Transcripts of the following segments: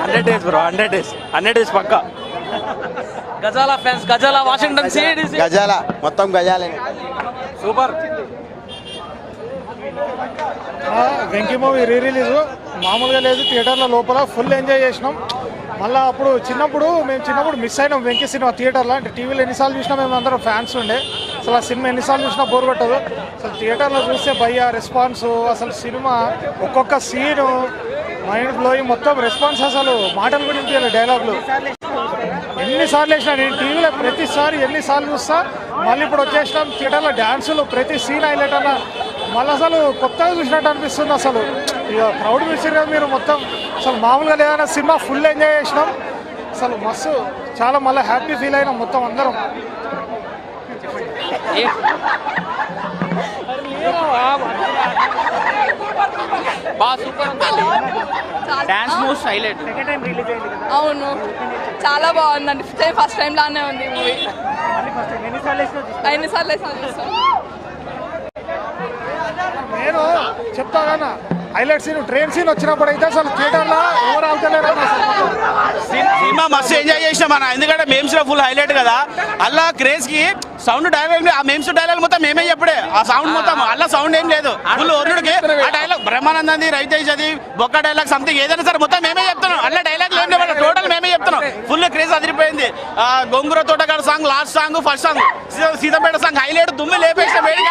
Hundred days bro hundred days. Hundred days పక్క. గజాల fans గజాల వాషింగ్టన్ సిడిసి. గజాల మొత్తం గజాలే. Super. Venky movie re release మామూలుగా లేదు థియేటర్ల లోపల ఫుల్ ఎంజాయ్ చేసినాం. మళ్ళీ అప్పుడు చిన్నప్పుడు మేము చిన్నప్పుడు మిస్ అయినాం వెంకీ సినిమా థియేటర్లో. అంటే టీవీలో ఎన్నిసార్లు చూసినా మేము అందరం ఫ్యాన్స్ ఉండే. అసలు ఆ సినిమా ఎన్నిసార్లు చూసినా బోర్ కొట్టదు. అసలు థియేటర్లో చూస్తే భయ్య రెస్పాన్స్ అసలు సినిమా ఒక్కొక్క సీను మైండ్ బ్లోయింగ్ మొత్తం రెస్పాన్స్ అసలు మాటలు కూడా ఇంటి డైలాగులు ఎన్నిసార్లు వేసినా నేను టీవీలో ప్రతిసారి ఎన్నిసార్లు చూస్తా మళ్ళీ ఇప్పుడు వచ్చేసినాం థియేటర్లో డ్యాన్సులు ప్రతి సీన్ హైలైట్ అన్న మళ్ళీ అసలు కొత్తగా చూసినట్టు అనిపిస్తుంది అసలు. ఇక క్రౌడ్ చూసారు కదా మీరు మొత్తం. అసలు మామూలుగా లేదన్న సినిమా ఫుల్ ఎంజాయ్ చేసినాం. అసలు మస్తు చాలా మళ్ళీ హ్యాపీ ఫీల్ అయినాం మొత్తం అందరం. బా సూపర్ డాన్స్ మూవ్స్ హైలైట్ అవును. చాలా బాగుందండి. ఫస్ట్ టైం లానే ఉంది మూవీ ఎన్నిసార్లు వేసినా నేను చెప్తా కానీ హైలైట్ సీన్ ట్రైన్ సీన్ వచ్చినప్పుడు అయితే అసలు థియేటర్లో ఎవరు అవుతలేరు అసలు. సినిమా మస్తు ఎంజాయ్ చేసినాం అన్న. ఎందుకంటే మేమ్స్లో ఫుల్ హైలైట్ కదా. అలా క్రేజ్కి సౌండ్ డైలాగ్ ఆ మేమ్స్ డైలాగ్ మొత్తం మేమే చెప్పుడే. ఆ సౌండ్ మొత్తం అలా సౌండ్ ఏం లేదు. ఫుల్ ఒరుడికి ఆ డైలాగ్ బ్రహ్మానందంది రవితేజ్ అది బొక్క డైలాగ్ సంథింగ్ ఏదైనా సరే మొత్తం మేమే చెప్తున్నాం. అలా డైలాగ్ ఏం లేవు టోటల్ మేమే చెప్తున్నాం. ఫుల్ క్రేజ్ అదిరిపోయింది. ఆ, గొంగుర తోటగాడు song last song first song Seethampeta song highlight దుమ్మి లేపేసిన వేడి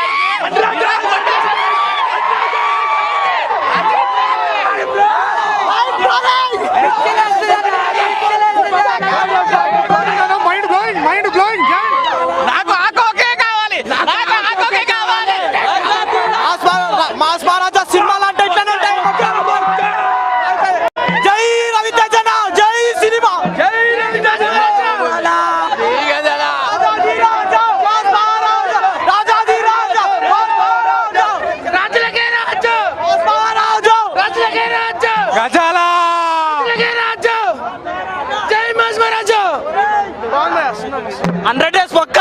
గజాల! హండ్రెడ్ డేస్ పక్క?